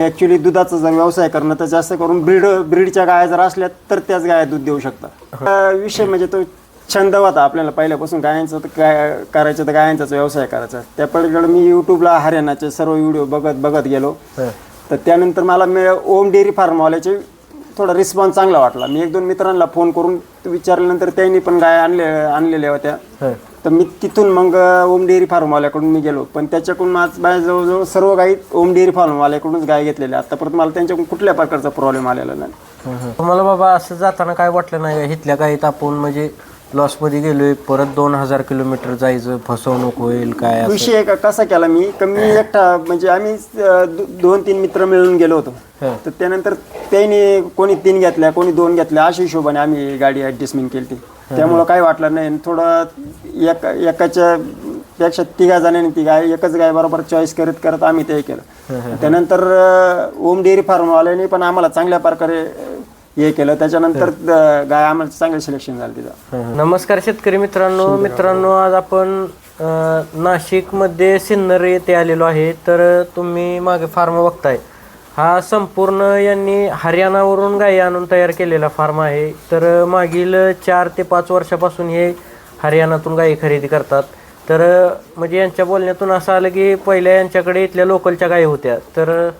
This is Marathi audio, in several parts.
ॲक्च्युली दुधाचा जर व्यवसाय करणं तर जास्त करून ब्रीड ब्रीडच्या गाया जर असल्या तर त्याच गाया दूध देऊ शकतात. विषय म्हणजे तो छंद होता आपल्याला पहिल्यापासून. गायांचं तर काय करायचं तर गायांचाच व्यवसाय करायचा. त्या पलीकडे मी यूट्यूबला हरियाणाचे सर्व व्हिडिओ बघत बघत गेलो. तर त्यानंतर मला मी ओम डेअरी फार्मवाल्याचे थोडा रिस्पॉन्स चांगला वाटला. मी एक दोन मित्रांना फोन करून विचारल्यानंतर त्यांनी पण गाय आणले आणलेल्या होत्या. तर मी तिथून मग ओम डेअरी फार्मवाल्याकडून मी गेलो. पण त्याच्याकडून आज माझ्या जवळजवळ सर्व गाई ओम डेअरी फार्मवाल्याकडूनच गाय घेतलेल्या आतापर्यंत मला त्यांच्याकडून कुठल्या प्रकारचा प्रॉब्लेम आलेला नाही. तुम्हाला बाबा असं जाताना काय वाटलं नाही का? इथल्या गाईत आपण म्हणजे लॉसमध्ये गेलोय परत दोन हजार किलोमीटर जायचं फसवणूक होईल काय? विषय का- कसा केला मी? का मी एकटा म्हणजे आम्ही दोन तीन मित्र मिळून गेलो होतो. तर त्यानंतर त्यांनी कोणी तीन घेतल्या कोणी दोन घेतल्या अशा हिशोबाने आम्ही गाडी ऍडजस्टमेंट केली त्यामुळं काही वाटलं नाही. आणि थोडं एक एकाच्या पेक्षा तिघा जणांनी ती गाय एकच गाय बरोबर चॉईस करत करत आम्ही ते केलं. त्यानंतर ओम डेअरी फार्मवाल्याने पण आम्हाला चांगल्या प्रकारे हे केलं. त्याच्यानंतर गाय आम्हाला चांगलं सिलेक्शन झालं तिथं. नमस्कार शेतकरी मित्रांनो. मित्रांनो आज आपण नाशिकमध्ये सिन्नर येथे आलेलो आहे. तर तुम्ही मागे फार्म बघताय. हा संपूर्ण यांनी हरियाणावरून गायी आणून तयार केलेला फार्म आहे. तर मागील चार ते पाच वर्षापासून हे हरियाणातून गायी खरेदी करतात. तर म्हणजे यांच्या बोलण्यातून असं आलं की पहिल्या यांच्याकडे इथल्या लोकलच्या गायी होत्या. तर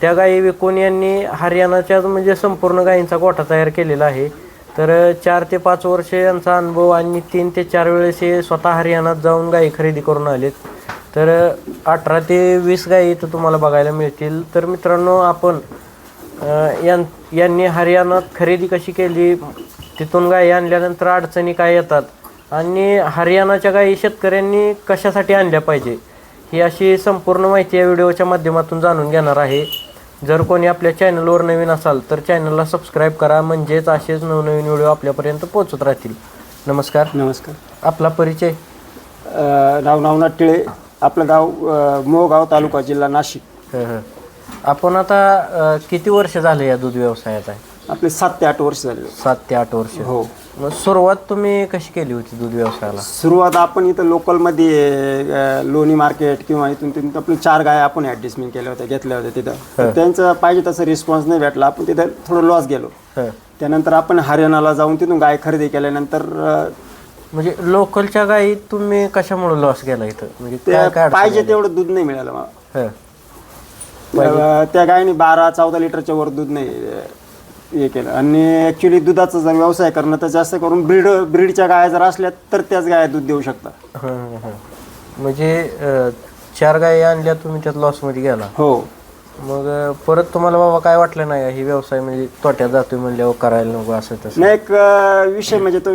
त्या गायी विकून यांनी हरियाणाच्या म्हणजे संपूर्ण गायींचा गोठा तयार केलेला आहे. तर चार ते पाच वर्ष यांचा अनुभव आणि तीन ते चार वेळेस हे स्वतः हरियाणात जाऊन गायी खरेदी करून आलेत. तर अठरा ते वीस गायी इथं तुम्हाला बघायला मिळतील. तर मित्रांनो आपण यां यांनी हरियाणात खरेदी कशी केली? तिथून गायी आणल्यानंतर अडचणी काय येतात? आणि हरियाणाच्या गायी शेतकऱ्यांनी कशासाठी आणल्या पाहिजे? ही अशी संपूर्ण माहिती या व्हिडिओच्या माध्यमातून जाणून घेणार आहे. जर कोणी आपल्या चॅनलवर नवीन असाल तर चॅनलला सबस्क्राईब करा. म्हणजेच असेच नवनवीन व्हिडिओ आपल्यापर्यंत पोहोचत राहतील. नमस्कार. नमस्कार. आपला परिचय. नाव नावनाथ टिळे आपलं गाव अ, मोहगाव तालुका जिल्हा नाशिक. हं, हं. आपण आता अं, किती वर्ष झाले या दूध व्यवसायात आहे? आपले सात ते आठ वर्ष झाले. सात ते आठ वर्ष. हो. मग सुरुवात तुम्ही कशी केली होती दूध व्यवसायाला? सुरुवात आपण इथं लोकलमध्ये अ, लोणी मार्केट किंवा इथून तिथून आपले चार गाय आपण ॲडजस्टमेंट केल्या होत्या घेतल्या होत्या तिथं. तर त्यांचं पाहिजे तसं रिस्पॉन्स नाही भेटला. आपण तिथं थोडं लॉस गेलो. हं. त्यानंतर आपण हरियाणाला जाऊन तिथून गाय खरेदी केल्यानंतर अ, म्हणजे लोकलच्या गायी तुम्ही कशामुळे लॉस गेला इथं म्हणजे काय अडचण पाहिजे आली? तेवढं दूध नाही मिळालं मला हं. अ, त्या गायने बारा चौदा लिटरच्या वर दूध नाही अ, हे केलं आणि ॲक्च्युली दुधाचा जर व्यवसाय करणं तर जास्त करून ब्रीड ब्रीडच्या गाया जर असल्या तर त्याच गाया दूध देऊ शकतात हं, हं, हं. म्हणजे अं, चार गायी आणल्या तुम्ही त्यात लॉसमध्ये गेला हो मग अं, परत तुम्हाला बाबा काय वाटलं नाही? ही व्यवसाय म्हणजे तोट्यात जातोय म्हणल्यावर करायला नको असं तसं नाही एक अ, विषय म्हणजे तो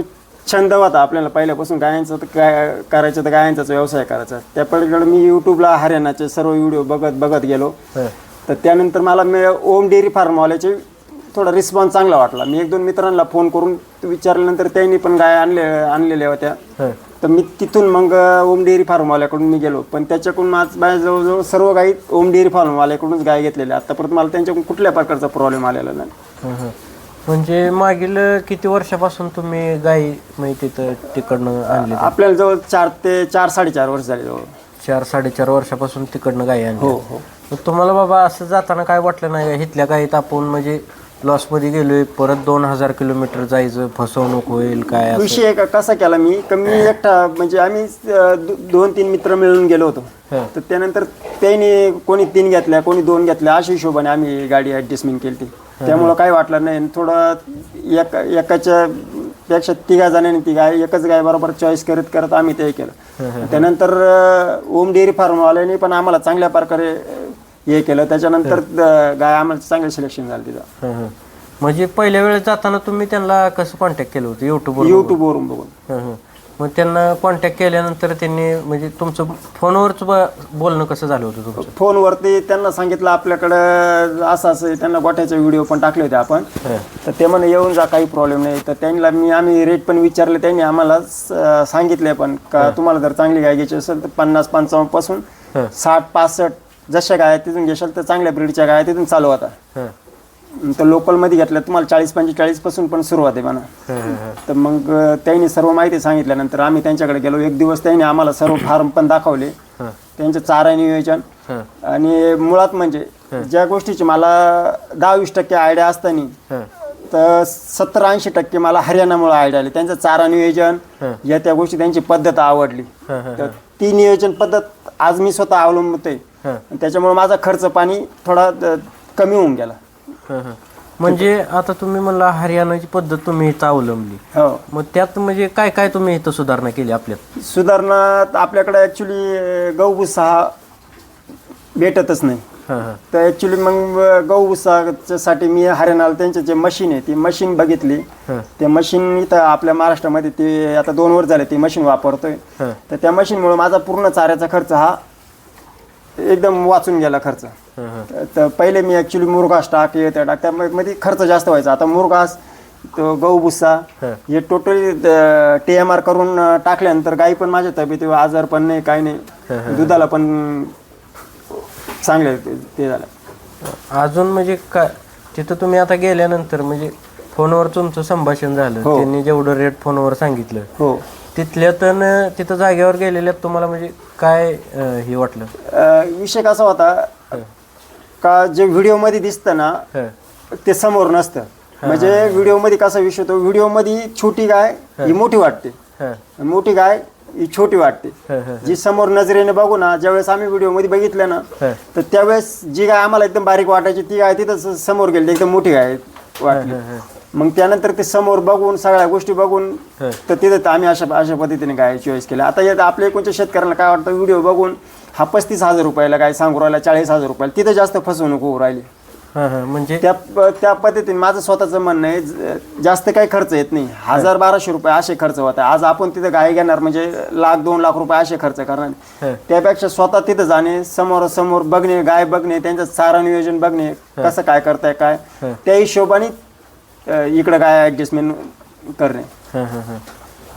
छंद होता आपल्याला पहिल्यापासून गायांचं तर काय करायचं तर गायांचाच व्यवसाय करायचा. त्या पलीकडे मी यूट्यूबला हरियाणाचे सर्व व्हिडिओ बघत बघत गेलो. हं. तर त्यानंतर मला मी ओम डेअरी फार्मवाल्याचे थोडा रिस्पॉन्स चांगला वाटला. मी एक दोन मित्रांना फोन करून विचारल्यानंतर त्यांनी पण गाय आणले आणलेल्या होत्या. तर मी तिथून मग ओम डेअरी फार्मवाल्याकडून मी गेलो. पण त्याच्याकडून माझ माझ्या जवळजवळ सर्व गाई ओम डेअरी फार्मवाल्याकडूनच गाय घेतलेल्या. आतापर्यंत मला त्यांच्याकडून कुठल्या प्रकारचा प्रॉब्लेम आलेला नाही. म्हणजे मागील किती वर्षापासून तुम्ही गाई म्हणजे तिथं तिकडनं आणली? आपल्याला जवळ चार ते चार साडेचार वर्ष झाले जवळ. चार साडेचार वर्षापासून तिकडनं गाई आणली. हो हो. मग तुम्हाला बाबा असं जाताना काय वाटलं नाही का? इथल्या गाईत आपण म्हणजे लॉसमध्ये गेलोय परत दोन हजार किलोमीटर जायचं फसवणूक होईल काय असं? विषय का- कसा केला मी? का मी एकटा म्हणजे आम्ही अ, दो- दोन तीन मित्र मिळून गेलो होतो. हं. तर त्यानंतर त्यांनी कोणी तीन घेतल्या कोणी दोन घेतल्या अशा हिशोबाने आम्ही गाडी ऍडजस्टमेंट केली त्यामुळं काही वाटलं नाही. आणि थोडं एक एकाच्या पेक्षा तिघा जणांनी ती गाय एकच गाय बरोबर चॉईस करत करत आम्ही ते केलं. त्यानंतर ओम डेअरी फार्मवाल्याने पण आम्हाला चांगल्या प्रकारे हे केलं. त्याच्यानंतर गाय आम्हाला चांगलं सिलेक्शन झालं तिथं. म्हणजे पहिल्या वेळेस जाताना तुम्ही त्यांना कसं कॉन्टॅक्ट केलं होतं? युट्यूबवर युट्यूबवरून बघून. मग त्यांना कॉन्टॅक्ट केल्यानंतर त्यांनी म्हणजे तुमचं फोनवरच ब- बोलणं कसं झालं होतं तुमचं फोनवरती त्यांना सांगितलं आपल्याकडं असं असं आहे. त्यांना गोठ्याचे व्हिडिओ पण टाकले होते आपण. तर ते म्हणे येऊन जा काही प्रॉब्लेम नाही तर त्यांना मी आम्ही रेट पण विचारले त्यांनी आम्हाला स- सांगितले पण का तुम्हाला जर चांगली गाय घ्यायची असेल तर पन्नास पंचावन्नपासून. साठ पासष्ट जशा गाय तिथून घेशाल तर चांगल्या ब्रीडच्या गाय तिथून चालू हं. तर लोकलमध्ये घेतल्या तुम्हाला चाळीस पंचेचाळीसपासून पण सुरुवात आहे म्हणा. तर मग अं, त्यांनी सर्व माहिती सांगितल्यानंतर आम्ही त्यांच्याकडे गेलो. एक दिवस त्यांनी आम्हाला सर्व फार्म पण दाखवले. त्यांचं चारा नियोजन. आणि मुळात म्हणजे ज्या गोष्टीची मला दहा वीस टक्के आयडिया असताना तर सत्तर ऐंशी टक्के मला हरियाणामुळे आयडिया आली. त्यांचं चारा नियोजन. या त्या गोष्टी त्यांची पद्धत आवडली. तर ती नियोजन पद्धत आज मी स्वतः अवलंबतोय आणि त्याच्यामुळे माझा खर्च पाणी थोडा अ, कमी होऊन गेला. म्हणजे आता तुम्ही म्हणला हरियाणाची पद्धत तुम्ही इथं अवलंबली. हो. मग त्यात म्हणजे काय काय तुम्ही इथं सुधारणा केली आपल्यात? सुधारणा आपल्याकडे ॲक्च्युली गहूभुसा हा भेटतच नाही. हं, हं, तर ॲक्च्युली मग गहूभुसासाठी मी हरियाणाला त्यांचे जे मशीन आहे ती मशीन बघितली. हं, ते मशीन इथं आपल्या महाराष्ट्रामध्ये ते आता दोन वर झाले ते मशीन वापरतोय. हं, तर त्या मशीनमुळे माझा पूर्ण चाऱ्याचा खर्च हा एकदम वाचून गेला खर्च. तर पहिले मी ॲक्च्युली मुरघास टाक हे ते टाक त्यामध्ये खर्च जास्त व्हायचा. आता मुरघास तो गहू भुस्सा हं. टोटली टी एम आर करून टाकल्यानंतर गाई पण माझ्या तब्येतीवर आजार पण नाही काही नाही. दुधाला पण चांगले ते झालं. अजून म्हणजे काय तिथं तुम्ही आता गेल्यानंतर म्हणजे फोनवर तुमचं संभाषण झालं. हो. त्यांनी जेवढं रेट फोनवर सांगितलं. हो. तिथल्यातून तिथं जागेवर गेलेल्यात तुम्हाला म्हणजे काय हे वाटलं? विषय कसा होता का जे व्हिडिओमध्ये दिसतं ना ते समोर नसतं. म्हणजे व्हिडिओमध्ये कसा विषय होतो? व्हिडिओमध्ये छोटी गाय ही. मोठी वाटते. हं, मोठी गाय ही छोटी वाटते. जी समोर नजरेने बघू ना ज्यावेळेस आम्ही व्हिडिओमध्ये बघितलं ना. तर त्यावेळेस जी गाय आम्हाला एकदम बारीक वाटायची ती गाय तिथं समोर गेली एकदम मोठी गाय वाटली. मग त्यानंतर ते समोर बघून सगळ्या गोष्टी बघून. तर तिथं आम्ही अशा अशा पद्धतीने गाय चॉईस केल्या आता यात आपल्या कोणत्या शेतकऱ्याला काय वाटतं? व्हिडिओ बघून हा पस्तीस हजार रुपयाला गाय सांगू राहिला चाळीस हजार रुपयाला. तिथं जास्त फसवणूक होऊ राहिली. हं, हं. म्हणजे? त्या त्या पद्धतीने माझं स्वतःचं म्हणणं आहे ज- जास्त काही खर्च येत नाही. हजार बाराशे रुपये असे खर्च होत आहे. आज आपण तिथं गाय घेणार म्हणजे लाख दोन लाख रुपये असे खर्च करणार. त्यापेक्षा स्वतः तिथं जाणे समोर समोर बघणे गाय बघणे त्यांचं चारा नियोजन बघणे कसं काय करताय काय. त्या हिशोबाने अं, इकडं गाय ऍडजस्टमेंट करणे. हं, हं, हं.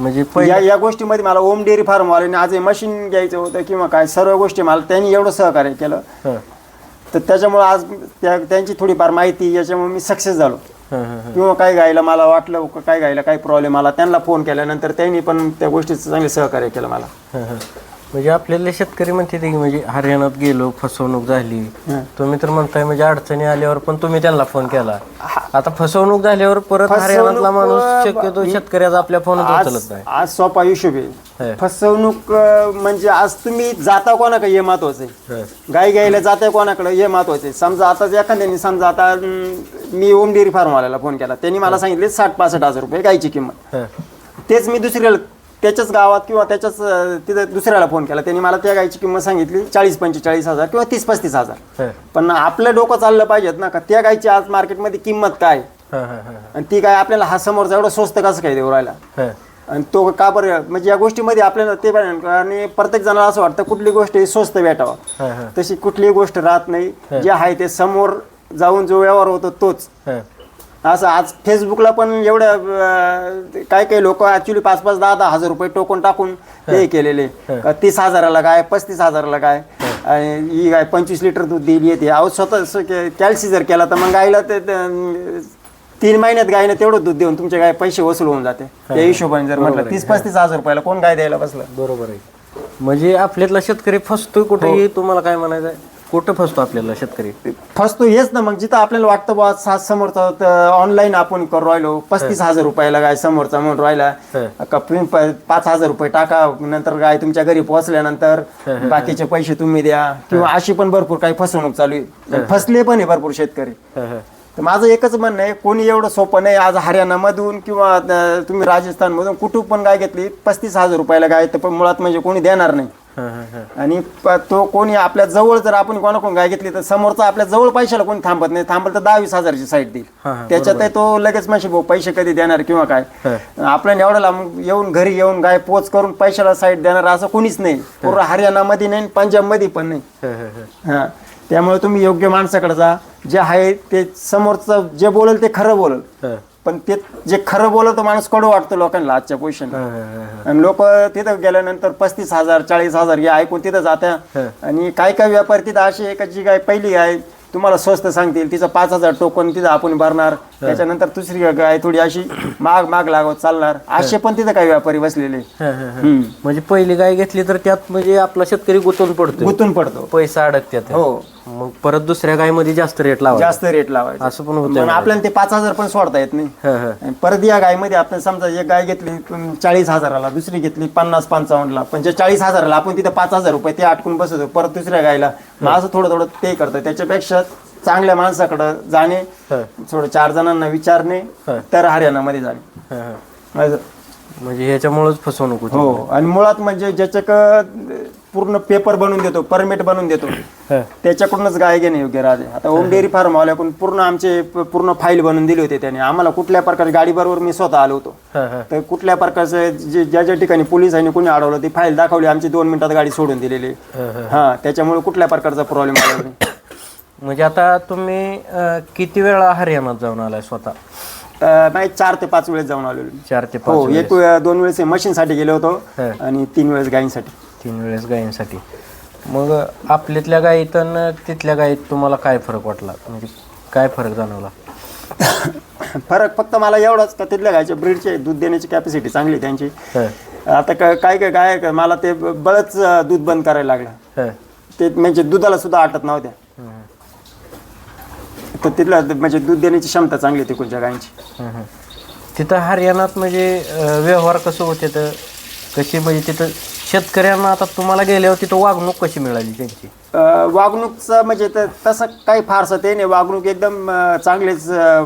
म्हणजे पहिले या या गोष्टीमध्ये मला ओम डेअरी फार्म वाल्याने आज हे मशीन घ्यायचं होतं किंवा काय सर्व गोष्टी मला त्यांनी एवढं सहकार्य केलं हं, तर त्याच्यामुळे आज त्या त्यांची थोडीफार माहिती याच्यामुळे मी सक्सेस झालो हं, हं, हं. किंवा काय गायला मला वाटलं का काय गायला काय प्रॉब्लेम आला त्यांना फोन केल्यानंतर त्यांनी पण त्या गोष्टीचं चांगले सहकार्य केलं मला हं, हं. म्हणजे आपल्याला शेतकरी म्हणते ते की म्हणजे हरियाणात गेलो फसवणूक झाली. तुम्ही तर म्हणताय म्हणजे अडचणी आल्यावर पण तुम्ही त्यांना फोन केला. आता फसवणूक झाल्यावर परत हरियाणातला माणूस शक्यतो शेतकऱ्याचा आपल्या उचलत आज नाही. आज सोपा. आहे. फसवणूक म्हणजे आज तुम्ही जाता कोणाकडे हे महत्वाचं आहे. हं, गाय घ्यायला जाते कोणाकडे हे महत्वाचं आहे. समजा आता एखाद्याने समजा आता मी ओम डेअरी फार्मवाल्याला फोन केला. त्यांनी मला सांगितले साठ पासष्ट हजार रुपये गायची किंमत. तेच मी दुसऱ्याला त्याच्याच गावात किंवा त्याच्याच अं, तिथं दुसऱ्याला फोन केला. त्यांनी मला त्या गायची किंमत सांगितली चाळीस पंचेचाळीस हजार किंवा तीस पस्तीस हजार. पण आपलं डोकं चाललं पाहिजेत ना का? त्या गायची आज मार्केटमध्ये किंमत काय? हं, हं, हं, आणि ती गाय आपल्याला हा समोरचा एवढं स्वस्त कसं काय देऊ राहिला? हं. आणि तो का बरं म्हणजे या गोष्टीमध्ये आपल्याला ते पाहिजे आणि प्रत्येक जणाला असं वाटतं कुठली गोष्ट ही स्वस्त भेटावं. हं, तशी कुठलीही गोष्ट राहत नाही. जे आहे ते समोर जाऊन जो व्यवहार होतो तोच. हं. असं आज फेसबुकला पण एवढ्या अं, काही काही लोक ऍक्च्युली पाच पाच दहा दहा हजार रुपये टोकन टाकून हे केलेले. तीस हजाराला काय पस्तीस हजाराला काय? आणि ही गाय पंचवीस लिटर दूध दिली येते अहो स्वतः कॅल्सी जर केला तर मग गायला ते तीन महिन्यात गायनं तेवढं दूध देऊन तुमच्या गाय पैसे वसूल होऊन जाते. त्या हिशोबाने जर म्हटलं तीस पस्तीस हजार रुपयाला कोण गाय द्यायला बसलं? बरोबर आहे. म्हणजे आपल्यातला शेतकरी फसतोय कुठे हो. हे तुम्हाला काय म्हणायचं आहे? कुठं फसतो आपल्याला शेतकरी? फसतो हेच ना मग जिथं आपल्याला वाटतं बा सात समोरचा ऑनलाईन आपण करू राहिलो पस्तीस हजार रुपयाला गाय समोरचा म्हणून राहिला. का तुम्ही प- पाच हजार रुपये टाका नंतर गाय तुमच्या घरी पोहोचल्यानंतर बाकीचे पैसे तुम्ही द्या. किंवा अशी पण भरपूर काही फसवणूक चालू आहे. फसले पण आहे भरपूर शेतकरी. हं, हं. तर माझं एकच म्हणणं आहे कोणी एवढं सोपं नाही आज हरियाणामधून किंवा अं, तुम्ही राजस्थानमधून कुठून पण गाय घेतली पस्तीस हजार रुपयाला गाय तर पण मुळात म्हणजे कोणी देणार नाही. आणि प- तो कोणी आपल्या जवळ जर आपण कोणाकडून गाय घेतली तर समोरचा आपल्या जवळ पैशाला कोणी थांबत नाही. थांबलं तर दहा वीस हजारची साईड हा, देईल त्याच्यात तो लगेच माशी भाऊ पैसे कधी देणार किंवा काय? आपल्याला एवढं लांब येऊन घरी येऊन गाय पोच करून पैशाला साईड देणार असं कोणीच नाही. पूर्ण हरियाणामध्ये नाही पंजाबमध्ये पण नाही. हं, त्यामुळे तुम्ही योग्य माणसाकडे जा. जे आहे ते समोरचं जे बोलेल ते खरं बोलेल. पण ते जे खरं बोलत माणूस कडू वाटतो लोकांना आजच्या पोझिशन. आणि लोक तिथं गेल्यानंतर पस्तीस हजार चाळीस हजार हे ऐकून तिथं जात्या. आणि काय काय व्यापारी तिथं असे आहे का जी काय पहिली आहे तुम्हाला स्वस्त सांगतील तिचं पाच हजार टोकन तिथं आपण भरणार त्याच्यानंतर दुसरी गाय थोडी अशी माग माग लागत चालणार. असे पण तिथं काही व्यापारी बसलेले. हं, हं, हं. हम्म. म्हणजे पहिली गाय घेतली तर त्यात म्हणजे आपला शेतकरी गुंतून पडतो गुंतून पडतो. पैसा अडकत्यात. हो. मग परत दुसऱ्या गायमध्ये जास्त रेट लावा जास्त रेट लावायचा. असं पण होतं पण आपल्याला ते पाच हजार पण सोडता येत नाही. हं, हं. आणि परत या गायमध्ये आपण समजा एक गाय घेतली पण चाळीस हजाराला दुसरी घेतली पन्नास पंचावन्नला. पण जे चाळीस हजाराला आपण तिथे पाच हजार रुपये ते अटकून बसतो परत दुसऱ्या गायला. मग असं थोडं थोडं ते करतं त्याच्यापेक्षा चांगल्या माणसाकडं जाणे थोडं चार जणांना विचारणे. तर हरियाणामध्ये जाणे. असं. म्हणजे ह्याच्यामुळेच फसवणूक होती. हो आणि मुळात म्हणजे ज्याच्या क- पूर्ण पेपर बनवून देतो परमिट बनवून देतो हं, त्याच्याकडूनच गाय घेणे योग्य राहते. आता होम डेअरी फार्म वाल्याकडून पूर्ण आमचे प- पूर्ण फाईल बनवून दिली होती त्याने. आम्हाला कुठल्या प्रकारे गाडीबरोबर मी स्वतः आलो होतो. हं, हं. तर कुठल्या प्रकारचं जे ज्या ज्या ठिकाणी पोलिसांनी कोणी अडवलं ती फाईल दाखवली आमची दोन मिनिटात गाडी सोडून दिलेली. हं, त्याच्यामुळे कुठल्या प्रकारचा प्रॉब्लेम आला नाही. म्हणजे आता तुम्ही अं, किती वेळा हरियाणात जाऊन आलाय स्वतः? नाही चार ते पाच वेळेस जाऊन आलेलो मी. चार ते पाच हो एक वे- दोन वेळेस मशीनसाठी गेलो होतो हं. आणि तीन वेळेस गायींसाठी. तीन वेळेस गायींसाठी. मग आपल्यातल्या गायीत आणि तिथल्या गायीत तुम्हाला काय फरक वाटला? म्हणजे काय फरक जाणवला? फरक फक्त मला एवढाच का तिथल्या गायच्या ब्रीडचे दूध देण्याची कॅपॅसिटी चांगली त्यांची. हं, आता काय काय काय गाय आहे, मला ते बळच अं, दूध बंद करायला लागलं. हं, ते म्हणजे दुधाला सुद्धा आटत नव्हत्या. हं, तर तिथला म्हणजे दूध देण्याची क्षमता चांगली होती कोणत्या गायींची. हं, तिथं हरियाणात म्हणजे अं, व्यवहार कसं होते तर कशी म्हणजे तिथं शेतकऱ्यांना आता तुम्हाला गेल्यावर तिथं वागणूक कशी मिळाली त्यांची? वागणूकचं म्हणजे त- तसं काही फारसं ते नाही. वागणूक एकदम अं, चांगलेच अं,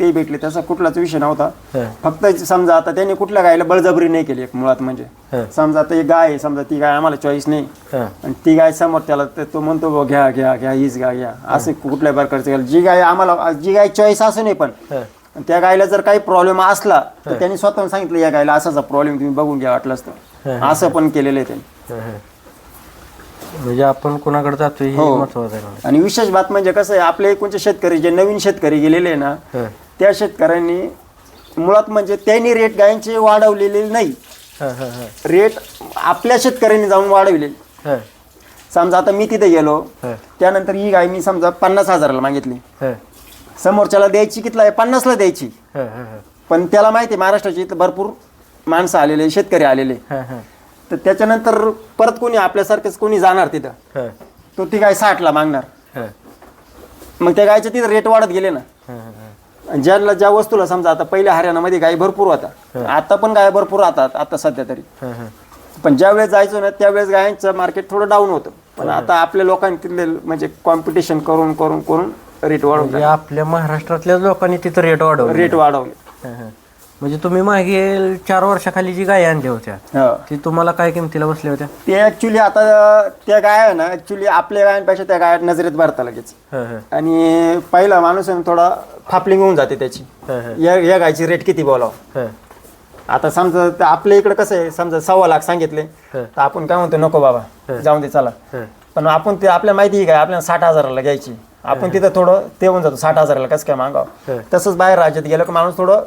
ते भेटले. तसा कुठलाच विषय नव्हता. हं, फक्त समजा आता त्यांनी कुठल्या गायला बळजबरी नाही केली एक मुळात म्हणजे. हं, समजा आता एक गाय आहे समजा ती गाय आम्हाला चॉईस नाही. हं, आणि ती गाय समोर त्याला तर तो म्हणतो "बुवा, घ्या घ्या घ्या हीच गाय घ्या. असं कुठल्या प्रकारचं. जी गाय आम्हाला जी गाय चॉईस असू नये पण. हं. आणि त्या गायला जर काही प्रॉब्लेम असला तर त्यांनी स्वतःहून सांगितलं या गायला असाचा प्रॉब्लेम तुम्ही बघून घ्या वाटलंच तर असं पण केलेलं आहे त्यांनी. हं, हं. म्हणजे आपण कोणाकडे जातोय हे हो. महत्वाचं आहे. आणि विशेष बात म्हणजे कसं आहे आपले कोणते शेतकरी जे नवीन शेतकरी गेलेले आहे ना हं, त्या शेतकऱ्यांनी मुळात म्हणजे त्यांनी रेट गायींचे वाढवलेले नाही. हं, हं, हं, रेट आपल्या शेतकऱ्यांनी जाऊन वाढवले हं, समजा आता मी तिथे गेलो हं, त्यानंतर ही गाय मी समजा पन्नास हजाराला मागितली. हं, समोरच्याला द्यायची कितला आहे? पन्नासला द्यायची. हं, हं, हं, पण त्याला माहिती आहे महाराष्ट्राची इथं भरपूर माणसं आलेले शेतकरी आलेले. हं, हं, तर त्याच्यानंतर परत कोणी आपल्यासारखंच कोणी जाणार तिथं? हं, तो ती गाय साठला मागणार. हं, मग त्या गायचे तिथं रेट वाढत गेले ना. हं, हं, आणि ज्याला ज्या वस्तूला समजा आता पहिल्या हरियाणामध्ये गाय भरपूर होता. आता पण गाय भरपूर राहतात आता सध्या तरी. हं, हं. पण ज्या वेळेस जायचो ना त्यावेळेस गायांचं मार्केट थोडं डाऊन होतं. पण आता आपल्या लोकांनी तिथले म्हणजे कॉम्पिटिशन करून करून करून रेट वाढवले म्हणजे आपल्या महाराष्ट्रातल्या लोकांनी तिथं रेट वाढवले. रेट वाढवले. हं, हं. म्हणजे तुम्ही मागे चार वर्षाखाली जी गाय आणल्या होत्या हा. ती तुम्हाला काय किमतीला बसल्या होत्या? ते ऍक्च्युली आता त्या गाय आहे ना ऍक्च्युली आपल्या गायांपेक्षा त्या गाय नजरेत भरता लगेच. हं, हं, आणि पहिला माणूस आहे ना थोडा फापलिंग होऊन जाते त्याची. हं, हं, या या गायची रेट किती बोलावं? हं, आता समजा ते आपल्या इकडे कसं आहे समजा सव्वा लाख सांगितले हं, तर आपण काय म्हणतो नको बाबा जाऊन दे चला. हं. पण आपण ते आपल्या माहिती आहे काय आपल्याला साठ हजाराला घ्यायची. आपण तिथं थोडं ते होऊन जातो साठ हजाराला कसं काय मागावं? हं. तसंच बाहेर राज्यात गेलं की माणूस थोडं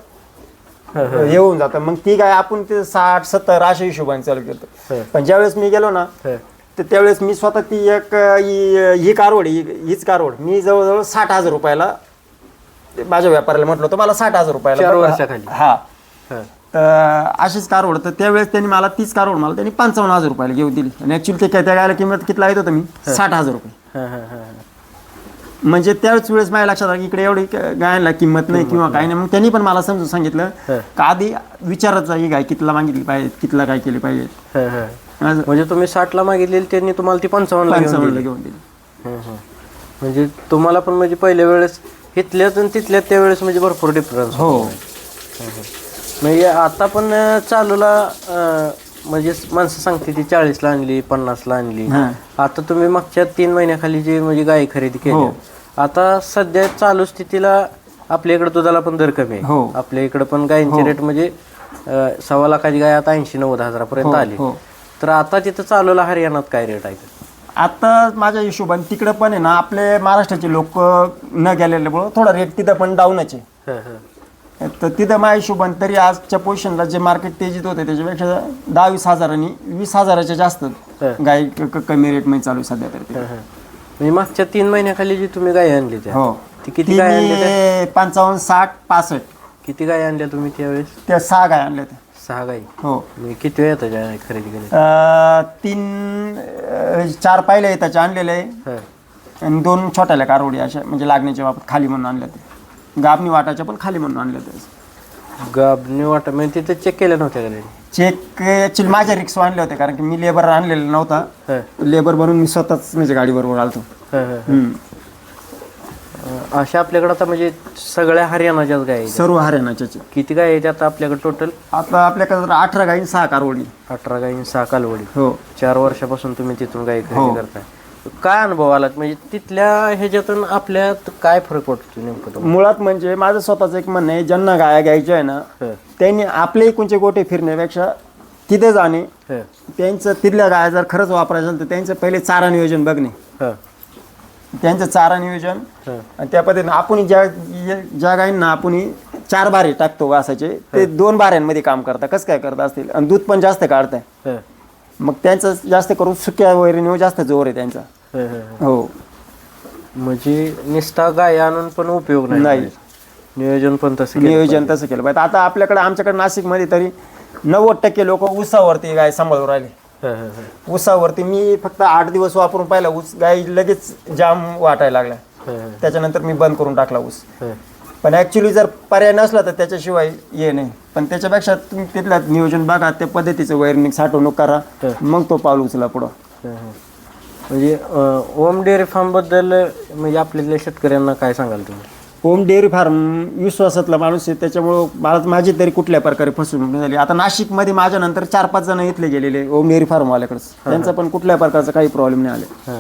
होऊन जातं. मग ती काय आपण ते साठ सत्तर अशा हिशोबाने चालू. करतो. पण ज्यावेळेस मी गेलो ना. तर त्यावेळेस मी स्वतः ती एक ही कारवड ही हीच कारवड. मी जवळजवळ साठ हजार रुपयाला माझ्या व्यापाऱ्याला म्हटलं होतं मला साठ हजार रुपयाला. हा. तर अशीच कारवड. तर त्यावेळेस त्यांनी मला तीच कारवड मला त्यांनी पंचावन्न हजार रुपयाला घेऊन दिली. आणि ऍक्च्युली ते काय त्या गायला किंमत किती लावत होतं मी? साठ हजार रुपये. म्हणजे त्याच वेळेस माझ्या लक्षात आलं की इकडे एवढी गायला किंमत नाही किंवा काही नाही. मग त्यांनी पण मला समजून सांगितलं. का आधी विचारायचं ही गाय कितला मागितली पाहिजे कितला काय केली पाहिजे? म्हणजे तुम्ही साठला मागितलेली त्यांनी तुम्हाला ती पंचावन्नला घेऊन दिली. घेऊन दिली. म्हणजे तुम्हाला पण म्हणजे पहिल्या वेळेस इथल्याच आणि तिथल्या त्यावेळेस म्हणजे भरपूर डिफरन्स हो. म्हणजे आता पण चालूला म्हणजे माणसं सांगते ती चाळीसला आणली पन्नासला आणली हा. आता तुम्ही मागच्या तीन महिन्याखाली जी म्हणजे गाय खरेदी केली हो. आता सध्या चालू स्थितीला आपल्या इकडे दुधाला पण दर कमी आहे हो. आपल्या इकडे पण गायींचे रेट म्हणजे अं, सव्वा लाखाची गाय आता ऐंशी नव्वद हजारापर्यंत आली हो तर आता तिथं चालूला हरियाणात काय रेट आहे आता माझ्या हिशोबाने तिकडे पण आहे ना आपले महाराष्ट्राचे लोक न गेलेल्यामुळं थोडा रेट तिथं पण डाऊनच आहे हं, हं. तर तिथं माझ्या हिशोबाने तरी आजच्या पोझिशनला जे मार्केट तेजीत होते त्याच्यापेक्षा दहा वीस हजारांनी वीस हजाराच्या जास्त गाय क- क- कमी रेटमध्ये चालू आहे सध्या तरी ते. हं, हं. म्हणजे मागच्या तीन महिन्याखाली जी तुम्ही गाय आणली त्या हो. ती किती गाय त्या? ती पंचावन्न साठ पासष्ट. किती गाय आणल्या तुम्ही त्यावेळेस? त्या सहा गाय आणल्या त्या. सहा गाई हो. म्हणजे किती वेळ ज्या खरेदी केली अं, तीन अं, चार पाहिले त्याचे आणलेले. आहे हा. आणि दोन छोट्याल्या कारवडी अशा म्हणजे लागण्याच्या बाबत खाली म्हणून आणल्या ते गाबणी वाटाच्या पण खाली म्हणून आणल्या ते गाबणी वाटा म्हणजे तिथे चेक केल्या नव्हत्या का त्यांनी? चेक ॲक्च्युली माझ्या रिक्स आणले होते कारण की मी लेबर आणलेला नव्हता. हा, लेबर बनवून मी स्वतःच म्हणजे गाडीबरोबर आलतो. हा, हा. हम्म. अं, अशा आपल्याकडे आता म्हणजे सगळ्या हरियाणाच्याच गाय आहेत. सर्व हरियाणाच्या चेक किती गाय आहेत आता आपल्याकडे टोटल आता आपल्याकडे अठरा गाई सहा कारवडी अठरा गायी सहा कालवडी. हो. चार वर्षापासून तुम्ही तिथून गाय हो. खरेदी करताय. काय अनुभव आला? म्हणजे तिथल्या ह्याच्यातून आपल्यात काय फरक पडतो नेमकं? मुळात म्हणजे माझं स्वतःचं एक म्हणणं आहे ज्यांना गाया घ्यायच्या आहे ना हं, त्यांनी आपले कोणचे गोटे फिरण्यापेक्षा तिथे जाणे हं, त्यांचं तिथल्या गाया जर खरंच वापरायचं असेल तर त्यांचं पहिले चारा नियोजन बघणे. हं, त्यांचं चारा नियोजन हं. आणि त्या पद्धतीने आपण ज्या ज्या गायींना आपण चार बारे टाकतो वासाचे ते दोन बाऱ्यांमध्ये काम करतात. कसं काय करत असतील? आणि दूध पण जास्त काढताय. हं, मग त्यांचं जास्त करून सुक्या वैरणीवर जास्त जोर आहे त्यांचा. हं, हं. हो. म्हणजे निस्ता गाय आणून पण उपयोग नाही. नाही. नियोजन पण तसं केलं नियोजन तसं केलं पाहिजे. आता आपल्याकडे आमच्याकडे नाशिकमध्ये तरी नव्वद टक्के लोक ऊसावरती गाय सांभाळून राहिले. हं, हं, हं. ऊसावरती मी फक्त आठ दिवस वापरून पाहिला ऊस. गाय लगेच जाम वाटायला लागला हं, हं, त्याच्यानंतर मी बंद करून टाकला ऊस. हं. पण ॲक्च्युली जर पर्याय नसला तर त्याच्याशिवाय ये नाही. पण त्याच्यापेक्षा तुम्ही तिथलं नियोजन बघा त्या पद्धतीचं वैरनिक साठवणूक करा मग तो पाऊल उचला पुढं. म्हणजे ओम डेअरी फार्मबद्दल म्हणजे आपल्यातल्या शेतकऱ्यांना काय सांगाल तुम्ही? होम डेअरी फार्म विश्वासातला माणूस आहे त्याच्यामुळं मला माझी तरी कुठल्या प्रकारे फसवणूक झाली. आता नाशिकमध्ये माझ्या नंतर चार पाच जण इथले गेलेले होम डेअरी फार्मवाल्याकडेच. त्यांचा पण कुठल्या प्रकारचा काही प्रॉब्लेम नाही आले.